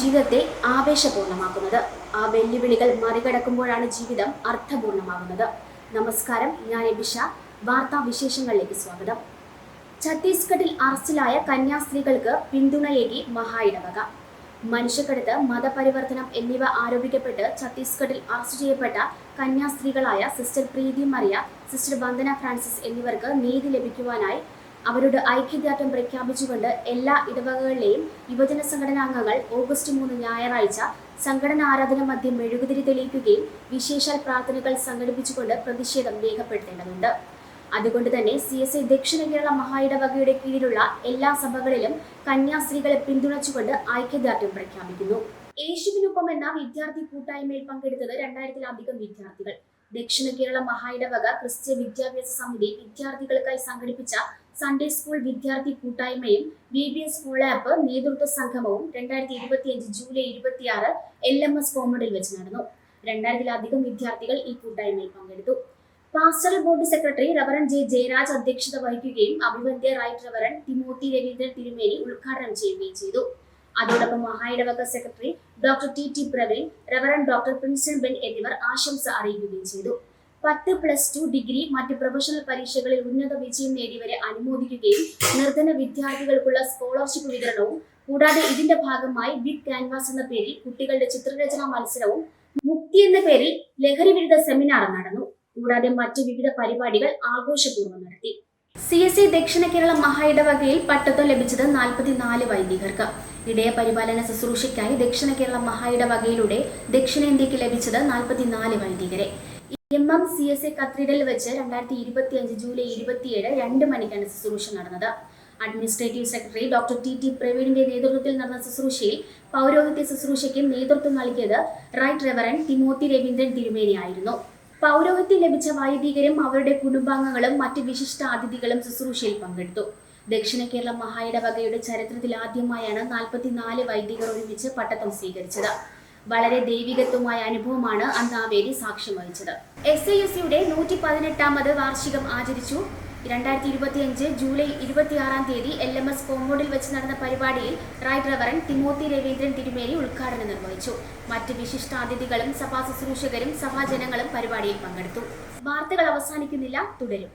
ജീവിതത്തെ ആവേശപൂർണമാക്കുന്നത് ആ വെല്ലുവിളികൾ മറികടക്കുമ്പോഴാണ് ജീവിതം അർത്ഥപൂർണമാകുന്നത് നമസ്കാരം ഞാൻ എബിഷ. വാർത്താ വിശേഷങ്ങളിലേക്ക് സ്വാഗതം. ഛത്തീസ്ഗഡിൽ അറസ്റ്റിലായ കന്യാസ്ത്രീകൾക്ക് പിന്തുണയേകി മഹായിടവക. മനുഷ്യക്കടത്ത് മതപരിവർത്തനം എന്നിവ ആരോപിക്കപ്പെട്ട് ഛത്തീസ്ഗഡിൽ അറസ്റ്റ് ചെയ്യപ്പെട്ട കന്യാസ്ത്രീകളായ sister Preethi Maria sister Vandana Francis എന്നിവർക്ക് നീതി ലഭിക്കുവാനായി അവരുടെ ഐക്യദാർഢ്യം പ്രഖ്യാപിച്ചുകൊണ്ട് എല്ലാ ഇടവകകളിലെയും യുവജന സംഘടനാംഗങ്ങൾ ഓഗസ്റ്റ് മൂന്ന് ഞായറാഴ്ച സംഘടന ആരാധന മധ്യം മെഴുകുതിരി തെളിയിക്കുകയും വിശേഷാൽ പ്രാർത്ഥനകൾ സംഘടിപ്പിച്ചുകൊണ്ട് പ്രതിഷേധം രേഖപ്പെടുത്തേണ്ടതുണ്ട്. അതുകൊണ്ട് തന്നെ സി എസ് ഐ ദക്ഷിണ കേരള മഹായിടവകയുടെ കീഴിലുള്ള എല്ലാ സഭകളിലും കന്യാസ്ത്രീകളെ പിന്തുണച്ചുകൊണ്ട് ഐക്യദാർഢ്യം പ്രഖ്യാപിക്കുന്നു. യേശുവിനൊപ്പം എന്ന വിദ്യാർത്ഥി കൂട്ടായ്മയിൽ പങ്കെടുത്തത് രണ്ടായിരത്തിലധികം വിദ്യാർത്ഥികൾ. ദക്ഷിണ കേരള മഹായിടവക ക്രിസ്ത്യ വിദ്യാഭ്യാസ സമിതി വിദ്യാർത്ഥികൾക്കായി സംഘടിപ്പിച്ച സൺഡേ സ്കൂൾ വിദ്യാർത്ഥി കൂട്ടായ്മയും B B S school app നേതൃത്വ സംഗമവും രണ്ടായിരത്തി ഇരുപത്തിയഞ്ച് ജൂലൈ ഇരുപത്തിയാറ് എൽ എം എസ് കോമഡിൽ വെച്ച് നടന്നു. രണ്ടായിരത്തിലധികം വിദ്യാർത്ഥികൾ ഈ കൂട്ടായ്മയിൽ പങ്കെടുത്തു. Pastoral board secretary reverend J Jayaraj അധ്യക്ഷത വഹിക്കുകയും അഭിവന്ദ്യ റൈറ്റ് റവറൻ തിമോത്തി രവീന്ദ്രൻ തിരുമേനി ഉദ്ഘാടനം ചെയ്യുകയും ചെയ്തു. അതോടൊപ്പം മഹായിടവക secretary doctor T T Praveen reverend doctor Prinson Ben എന്നിവർ ആശംസ അറിയിക്കുകയും ചെയ്തു. പത്ത് പ്ലസ് ടു ഡിഗ്രി മറ്റ് പ്രൊഫഷണൽ പരീക്ഷകളിൽ ഉന്നത വിജയം നേടിയവരെ അനുമോദിക്കുകയും നിർധന വിദ്യാർത്ഥികൾക്കുള്ള സ്കോളർഷിപ്പ് വിതരണവും കൂടാതെ ഇതിന്റെ ഭാഗമായി ബിഗ് ക്യാൻവാസ് എന്ന പേരിൽ കുട്ടികളുടെ ചിത്രരചനാ മത്സരവും മുക്തി എന്ന പേരിൽ ലഹരി വിരുദ്ധ സെമിനാറും നടന്നു. കൂടാതെ മറ്റ് വിവിധ പരിപാടികൾ ആഘോഷപൂർവം നടത്തി. സി എസ് സി ദക്ഷിണ കേരള മഹായിടവകയിൽ പട്ടത്വം ലഭിച്ചത് നാൽപ്പത്തിനാല് വൈദികർക്ക്. ഇടയ പരിപാലന ശുശ്രൂഷയ്ക്കായി ദക്ഷിണ കേരള മഹായിടവകയിലൂടെ ദക്ഷിണേന്ത്യക്ക് ലഭിച്ചത് നാൽപ്പത്തിനാല് വൈദികരെ. M M C S A cathedral വെച്ച് രണ്ടായിരത്തി ഇരുപത്തി അഞ്ച് ജൂലൈ ഇരുപത്തിയേഴ് രണ്ട് മണിക്കാണ് ശുശ്രൂഷ നടന്നത്. Administrative secretary doctor T T പ്രവീണിന്റെ നേതൃത്വത്തിൽ നടന്ന ശുശ്രൂഷയിൽ പൗരോഹിത്യ ശുശ്രൂഷയ്ക്ക് നേതൃത്വം നൽകിയത് റൈറ്റ് റെവറൻ തിമോത്തി രവീന്ദ്രൻ തിരുമേനിയായിരുന്നു പൗരോഹിത്യം ലഭിച്ച വൈദികരും അവരുടെ കുടുംബാംഗങ്ങളും മറ്റ് വിശിഷ്ട അതിഥികളും ശുശ്രൂഷയിൽ പങ്കെടുത്തു. ദക്ഷിണ കേരള മഹായിടവകയുടെ ചരിത്രത്തിൽ ആദ്യമായാണ് നാൽപ്പത്തിനാല് വൈദികർ ഒരുമിച്ച് പട്ടത്തം സ്വീകരിച്ചത്. വളരെ ദൈവികത്വമായ അനുഭവമാണ് അന്ന് ആ സാക്ഷ്യം വഹിച്ചത്. എസ് ഐ എസ് സിയുടെ നൂറ്റി പതിനെട്ടാമത് വാർഷികം ആചരിച്ചു. രണ്ടായിരത്തി ഇരുപത്തി അഞ്ച് ജൂലൈ ഇരുപത്തിയാറാം തീയതി എൽ എം എസ് കോമോഡിൽ വെച്ച് നടന്ന പരിപാടിയിൽ റൈറ്റ് റവറൻ തിമോത്തി രവീന്ദ്രൻ തിരുമേനി ഉദ്ഘാടനം നിർവഹിച്ചു. മറ്റ് വിശിഷ്ടാതിഥികളും സഭാ ശുശ്രൂഷകരും സഭാജനങ്ങളും പരിപാടിയിൽ പങ്കെടുത്തു. വാർത്തകൾ അവസാനിക്കുന്നില്ല തുടരും.